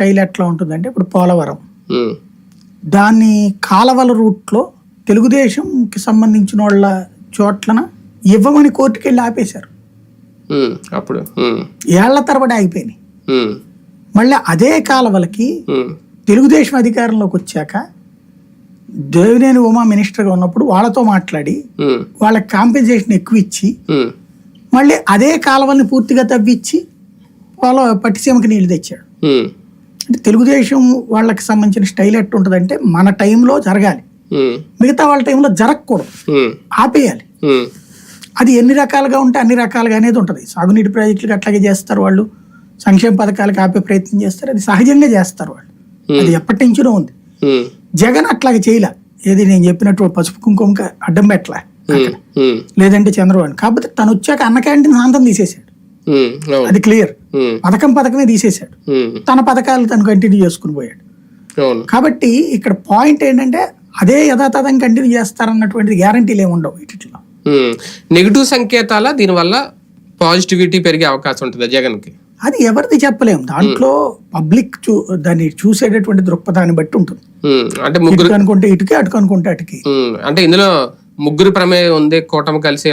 Style ఎట్లా ఉంటుందంటే ఇప్పుడు పోలవరం. దాన్ని కాలవల రూట్లో తెలుగుదేశంకి సంబంధించిన వాళ్ళ చోట్లన ఇవ్వమని కోర్టుకి వెళ్ళి ఆపేశారు అప్పుడు ఏళ్ళ తరబడి ఆగిపోయినాయి. మళ్ళీ అదే కాలవలకి తెలుగుదేశం అధికారంలోకి వచ్చాక దేవినేని ఉమా మినిస్టర్గా ఉన్నప్పుడు వాళ్ళతో మాట్లాడి వాళ్ళకి కాంపెన్సేషన్ ఎక్కువ ఇచ్చి మళ్ళీ అదే కాలువల్ని పూర్తిగా తవ్విచ్చి పొల పట్టిసీమకి నీళ్ళు తెచ్చాడు. అంటే తెలుగుదేశం వాళ్ళకి సంబంధించిన స్టైల్ ఎట్టు ఉంటుందంటే మన టైంలో జరగాలి. మిగతా వాళ్ళ టైంలో జరగకూడదు. ఆపేయాలి. అది ఎన్ని రకాలుగా ఉంటే అన్ని రకాలుగా అనేది ఉంటుంది. సాగునీటి ప్రాజెక్టులకు అట్లాగే చేస్తారు వాళ్ళు. సంక్షేమ పథకాలకు ఆపే ప్రయత్నం చేస్తారు. అది సహజంగా చేస్తారు వాళ్ళు. అది ఎప్పటి నుంచినో ఉంది. జగన్ అట్లాగే చేయలే. ఏది నేను చెప్పినట్టు పసుపు కుంకుమకి అడ్డం పెట్టలే. లేదంటే చంద్రబాబు. కాబట్టి తను వచ్చాక అన్న క్యాంటీన్ సాంతం తీసేశాడు. అది క్లియర్. పథకం పథకమే తీసేశాడు. తన పథకాలు తను కంటిన్యూ చేసుకుని పోయాడు. కాబట్టి ఇక్కడ పాయింట్ ఏంటంటే అదే యథాతథం కంటిన్యూ చేస్తారన్నటువంటిది గ్యారంటీలు ఏమి ఉండవు వీటిలో నెగిటివ్ సంకేతాల దీనివల్ల పాజిటివిటీ పెరిగే అవకాశం ఉంటుందా జగన్కి అది ఎవరిది చెప్పలేము దాంట్లో పబ్లిక్ చూ దాన్ని చూసేటటువంటి దృక్పథాన్ని బట్టి ఉంటుంది. అంటే ముగ్గురు అనుకుంటే ఇటుకే అటుకు. అనుకుంటే అటుకి అంటే ఇందులో ముగ్గురు ప్రమేయం ఉంది కూటమి కలిసి